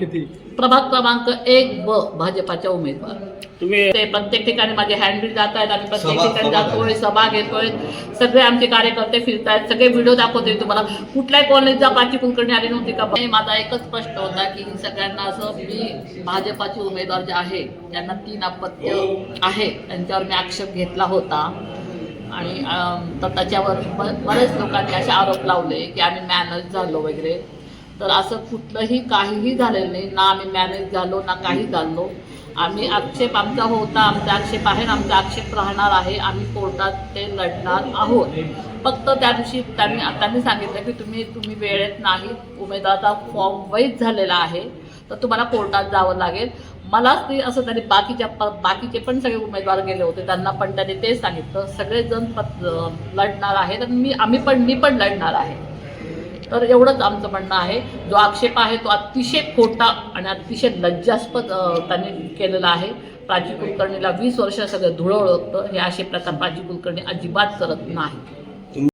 किती? प्रभाग क्रमांक एक ब भाजपाच्या उमेदवार. तुम्ही ते प्रत्येक ठिकाणी माझे हँडबिल जात आहेत आम्ही प्रत्येक ठिकाणी जातोय सभा घेतोय. सगळे आमचे कार्यकर्ते फिरतायत सगळे व्हिडिओ दाखवते तुम्हाला. कुठल्याही कॉलेजचा प्राची कुलकर्णी आली नव्हती का? माझा एकच प्रश्न होता की सगळ्यांना असं मी भाजपाचे उमेदवार जे आहे त्यांना तीन अपत्य आहे. त्यांच्यावर मी आक्षेप घेतला होता. आणि तर त्याच्यावर ब- बरेच लोकांनी असे आरोप लावले की आम्ही मॅनेज झालो वगैरे. तर असं कुठलंही काहीही झालेलं नाही. ना आम्ही मॅनेज झालो ना काही झालो. आम्ही आक्षेप आमचा होता आमचा आक्षेप आहे आमचा आक्षेप राहणार आहे. आम्ही कोर्टात ते लढणार आहोत. फक्त त्या दिवशी त्यांनी त्यांनी सांगितलं की तुम्ही तुम्ही वेळेत नाही. उमेदवाराचा फॉर्म वैध झालेला आहे. तर तुम्हाला कोर्टात जावं लागेल. मलाच ते असं त्यांनी बाकीच्या प- बाकीचे पण सगळे उमेदवार गेले होते. त्यांना पण त्यांनी तेच सांगितलं. सगळेजण पत लढणार आहेत आणि मी आम्ही पण मी पण लढणार आहे. तर एवढंच आमचं म्हणणं आहे. जो आक्षेप आहे तो अतिशय खोटा आणि अतिशय लज्जास्पद त्यांनी केलेला आहे. प्राची कुलकर्णीला वीस वर्ष सगळं धुळवलं होतं हे असे प्रकार प्राची कुलकर्णी अजिबात करत नाही.